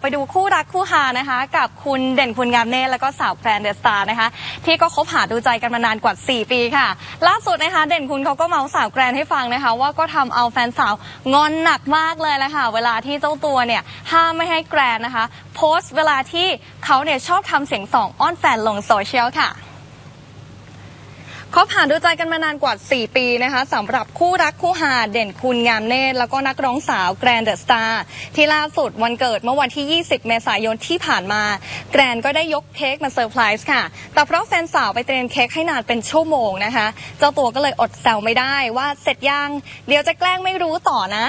ไปดูคู่รักคู่หานะคะ กับคุณเด่นคุณงามเนตรแล้วก็สาวแพรนเดสตาร์นะคะ ที่ก็คบหาดูใจกันมานานกว่า 4 ปีค่ะ ล่าสุดนะคะ เด่นคุณเขาก็เมาส์สาวแกรนให้ฟังนะคะ ว่าก็ทำเอาแฟนสาวงอนหนักมากเลยแหละค่ะ เวลาที่เจ้าตัวเนี่ยห้ามไม่ให้แกรนนะคะ โพสต์เวลาที่เขาเนี่ยชอบทำเสียงสองอ้อนแฟนลงโซเชียลค่ะ คบหาดูใจกันมานานกว่า 4 ปีนะคะสำหรับคู่รักคู่หาเด่นคุณงามเนตร แล้วก็นักร้องสาวแกรนเดอะสตาร์ที่ล่าสุดวันเกิดเมื่อวันที่ 20 เมษายนที่ผ่านมา แกรนก็ได้ยกเค้กมาเซอร์ไพรส์ค่ะ แต่เพราะแฟนสาวไปเตรียมเค้กให้นานเป็นชั่วโมงนะคะ เจ้าตัวก็เลยอดแซวไม่ได้ว่าเสร็จยัง เดี๋ยวจะแกล้งไม่รู้ต่อนะ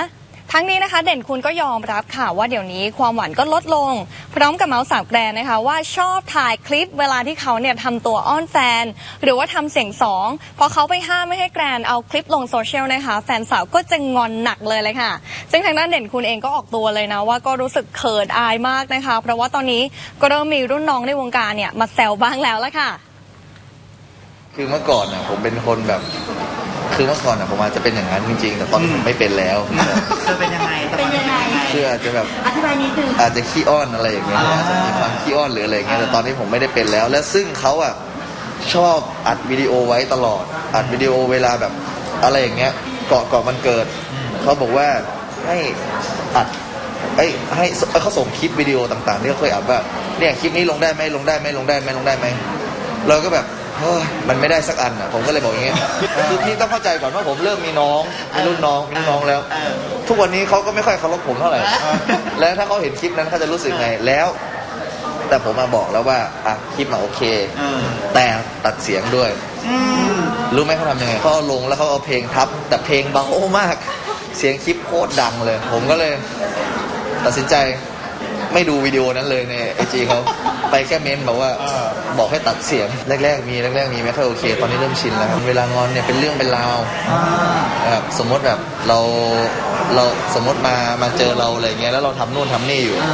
ทั้งนี้นะคะ เด่นคุณก็ยอมรับค่ะว่าเดี๋ยวนี้ความหวานก็ลดลง พร้อมกับเมาส์สาวแกรนนะคะ ว่าชอบถ่ายคลิปเวลาที่เขาเนี่ยทำตัวอ้อนแฟน หรือว่าทำเสียงสองพอเขาไปห้ามไม่ให้แกรนเอาคลิปลงโซเชียลนะคะ แฟนสาวก็จะงอนหนักเลยเลยค่ะ ซึ่งทางด้านเด่นคุณเองก็ออกตัวเลยนะว่าก็รู้สึกเขินอายมากนะคะ เพราะว่าตอนนี้ก็เริ่มมีรุ่นน้องในวงการเนี่ยมาแซวบ้างแล้วละค่ะ คือเมื่อก่อนน่ะผมเป็นคนแบบ คือเมื่อก่อนน่ะผมอาจจะเป็นอย่างนั้นจริงๆ แต่ตอนนี้ผมไม่เป็นแล้วเธอเป็นยังไงแต่เป็นก่อยังไง คืออาจจะแบบอธิบายนิดนึงอาจจะขี้อ้อนอะไรอย่างเงี้ยอ่าอาจจะมีความขี้อ้อนหรืออะไรอย่างเงี้ยแต่ตอนนี้ผมไม่ได้เป็นแล้ว และซึ่งเขาอะชอบอัดวิดีโอไว้ตลอด อัดวิดีโอเวลาแบบอะไรอย่างเงี้ยเกาะเกาะมันเกิดเขาบอกว่าให้อัดไอ้ยให้เอ้ยเขาส่งคลิปวิดีโอต่างๆที่เขาเคยอัดว่าเนี่ยคลิปนี้ลงได้ไหมลงได้ไหมลงได้ไหมลงได้ไหมเราก็แบบ เฮ้ยมันไม่ได้สักอันอะผมก็เลยบอกอย่างเงี้ยคือพี่ต้องเข้าใจก่อนว่าผมเริ่มมีน้องมีรุ่นน้องมีรุ่นน้องแล้วเออทุกวันนี้เขาก็ไม่ค่อยเคารพผมเท่าไหร่ แล้วถ้าเขาเห็นคลิปนั้นเขาจะรู้สึกไงแล้ว แต่ผมมาบอกแล้วว่าอะคลิปมาโอเคเออแต่ตัดเสียงด้วยอืมรู้ไหมเขาทำยังไงเขาเอาลงแล้วเขาเอาเพลงทับ แต่เพลงเบามาก เสียงคลิปโคตรดังเลย ผมก็เลย ตัดสินใจ ไม่ดูวิดีโอนั้นเลยในไอจีเขาไปแค่เม้นบอกว่าเออบอกให้ตัดเสียงแรก ๆ มีแรกๆมีไม่ค่อยโอเค ตอนนี้เริ่มชินแล้วครับเวลางอนเนี่ยเป็นเรื่องเป็นราวอ่าแบบสมมติแบบเราเราสมมติมามาเจอเราอะไรเงี้ยแล้วเราทำนู่นทำนี่อยู่อ่า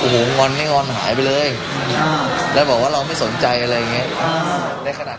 โอ้โหงอนไม่งอนหายไปเลยอ่าแล้วบอกว่าเราไม่สนใจอะไรเงี้ยอ่าในขณะ